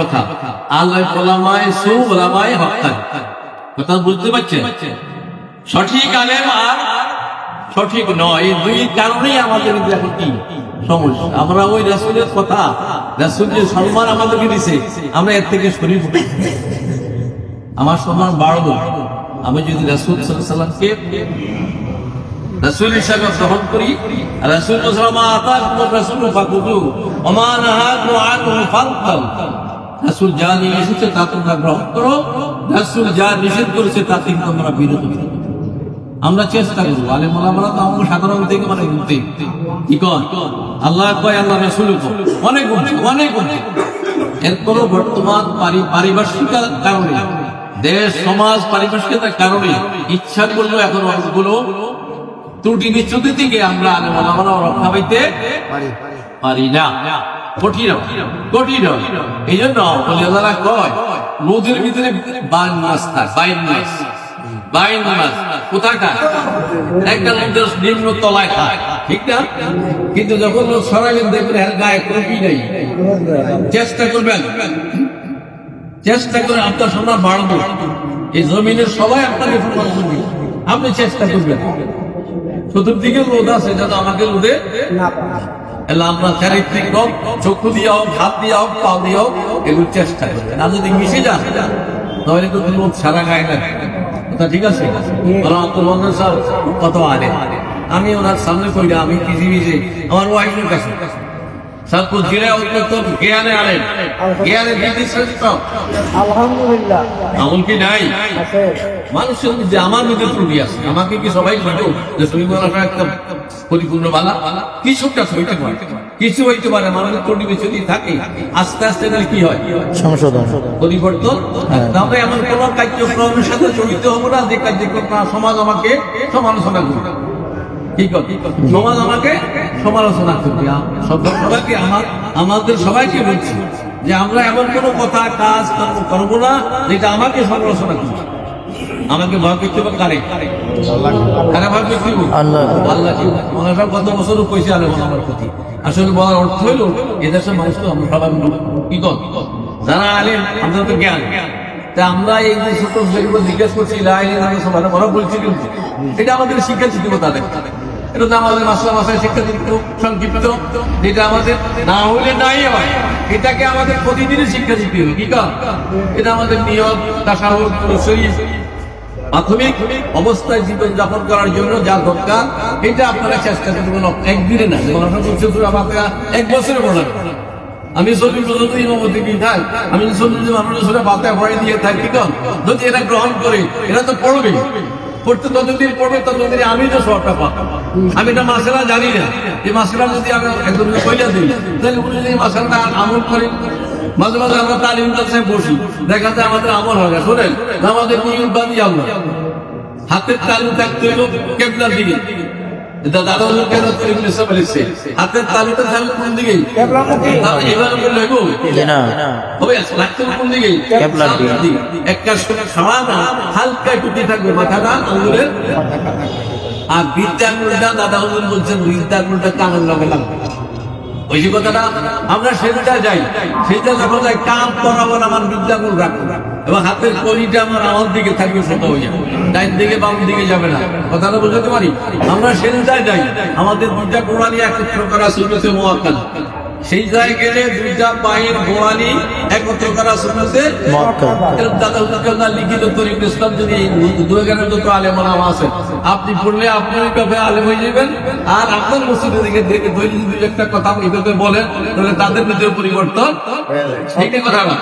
কথা। বুঝতে পারছেন? সঠিক আর সঠিক নয়, এই দুই কারণেই সমস্যা। আমরা ওই রাসূলের কথা রাসূল যে সম্মান আমাদেরকে দিছে। আমরা এর থেকে শরীফ আমার সম্মান বাড়বো। আমি যদি রাসূল সাল্লামকে রাসূল হিসাবে গ্রহণ করি রাসূল সাল্লাল্লাহু নাহাকু আনহু রাসূল যা তা তোমরা গ্রহণ করো, রাসূল যা নিষেধ করেছে তা থেকে তোমরা বিরত থাকো। আমরা চেষ্টা করব, আলেম ওলামারা তো আমাকে সাধারণ থেকে মানে গুনতে কি কয় আল্লাহ কয়, আল্লাহ রাসূল অনেক অনেক গুনতে এরপরও বর্তমান পারিপার্শ্বিক কারণে, দেশ, সমাজ, পারিপার্শ্বিকতার কারণে ইচ্ছা করল এখন অনেকগুলো ত্রুটি বিচ্যুতি থেকে আমরা রক্ষা পাইতে পারি না। কঠিন কঠিন। এই জন্য বলিয়াদারা কয় নদীর ভিতরে মাছ থাকে বাইন মাছ। বাইন মাছ কোথায় একটা নদীর নিম্ন তলায় খায় ঠিক না? কিন্তু যখন লোক সরাবেন দেখবেন এর গায়ে কোনো কি নেই। চেষ্টা করবেন। চেষ্টা করে আপনার সম্মান বাড়বো। এই জমিনের সবাই আপনাকে আপনি চেষ্টা করবেন। চতুর্দিকে রোদ আছে যাতে আমাকে রোদে এলে আমরা চারিত্রিক হোক চক্ষু দিয়ে হোক হাত দিয়ে হোক পা দিয়ে হোক এগুলো চেষ্টা করবেন আর যদি মিশে যান তাহলে তো লোক সারা গায়ে না। কথা ঠিক আছে? বলো আব্দুল মন্দির কত আনে আমি ওনার সামনে করি আমি কিজি আমার ওয়াইফের কাছে সাদপুর জিলা অত্যন্ত জ্ঞানে আনেন জ্ঞানে আলহামদুলিল্লাহ। কি নাই? মানুষের আমার মধ্যে ত্রুটি আছে। আমাকে কি সবাই বলো যে একটা পরিপূর্ণ বালা। কিছুটা পারে কিছু হইতে পারে মানুষের ত্রুটি থাকে আস্তে আস্তে তাহলে কি হয়? সংশোধন। পরিবর্তন। হ্যাঁ। আমরা এমন কোন কার্যক্রমের সাথে জড়িত হব না যে কার্যক্রম সমাজ আমাকে সমালোচনা করবে। কি কথা? সমাজ আমাকে সমালোচনা করবে সবাইকে আমার আমাদের সবাইকে বলছি যে আমরা এমন কোন কথা কাজ কর্ম করব না যেটা আমাকে সমালোচনা করবে। আমাকে ভয় করতে হবে কারে? কারে ভয় করতে আল্লাহ। আল্লাহ কি? সব কত বছর আমার প্রতি? আসলে বলার অর্থ হইল এদেশের মানুষ তো আমরা সবাই কি কর? যারা আলেম আমাদের তো জ্ঞান। তা আমরা এই যে ছোট ছেলেগুলো জিজ্ঞেস করছি লাইনে সবাই ওরা বলছি কিন্তু। এটা আমাদের শিক্ষা দিতে তাদের। এটা তো আমাদের মাসলা মাসায় শিক্ষা সংক্ষিপ্ত যেটা আমাদের না হলে নাই হয় এটাকে আমাদের প্রতিদিনই শিক্ষা দিতে হবে কি এটা আমাদের নিয়ম প্রাথমিক অবস্থায় জীবন যাপন করার জন্য যা দরকার এটা আপনারা চেষ্টা করবেন একদিনে না আমাকে এক বছরে বলেন আমি চল্লিশ বছর তো ইমামতি দিই থাক আমি চল্লিশ মানুষের সাথে বাতায় ভরে দিয়ে থাকি যদি এটা গ্রহণ করে এটা তো পড়বে পড়তে ততদিন পড়বে, ততদিন আমি তো সবটা পাতাম আমি এটা মাসেলা জানি না। এই মাসেলা যদি আমি একজনকে কইলা দিই, তাহলে উনি যদি মাসেলাটা আমল করে, মাঝে মাঝে আমরা তালিম কাছে বসি, দেখা যায় আমাদের আমল হয় না। শোনেন আমাদের নিয়ম বাদি আমরা হাতের তালু থাকতে হইল কেবলার দিকে। এটা দাদা কেন তরিকুল ইসলাম বলেছে? হাতের তালুটা থাকলে কোন দিকে? কেবলামুখী। তাহলে এভাবে না। হবে লাগতে কোন দিকে? কেবলার দিকে। একটা খাওয়া না হালকা টুকি থাকবে মাথাটা আঙ্গুলের আর বিদ্যাঙ্গুলটা দাদা হুজুর বলছেন বিদ্যাঙ্গুলটা কানের লগে লাগবে ওই যে কথাটা আমরা সেটা যাই। সেটা যখন যাই কাম করাবার আমার বিদ্যাগুণ রাখব এবং হাতের কলিটা আমার আমার দিকে থাকবে ছোট হয়ে যাবে। ডাইন দিকে বাম দিকে যাবে না। কথাটা বুঝতে পারি? আমরা সেটাই যাই। আমাদের দুইটা গোড়ালি একত্র করা শুনেছে মোয়াক্কাল। সেই জায়গায় গেলে দুইটা পায়ের গোড়ালি একত্র করা শুনেছে লিখিত ইসলাম যদি দুই যত আছেন আপনি পড়লে আপনার কাছে আলেম হয়ে যাবেন। আর আপনার মসজিদের দিকে দেখে দৈনিক দুই একটা কথা এইভাবে বলেন তাহলে তাদের ভিতরে পরিবর্তন এইটা কথা না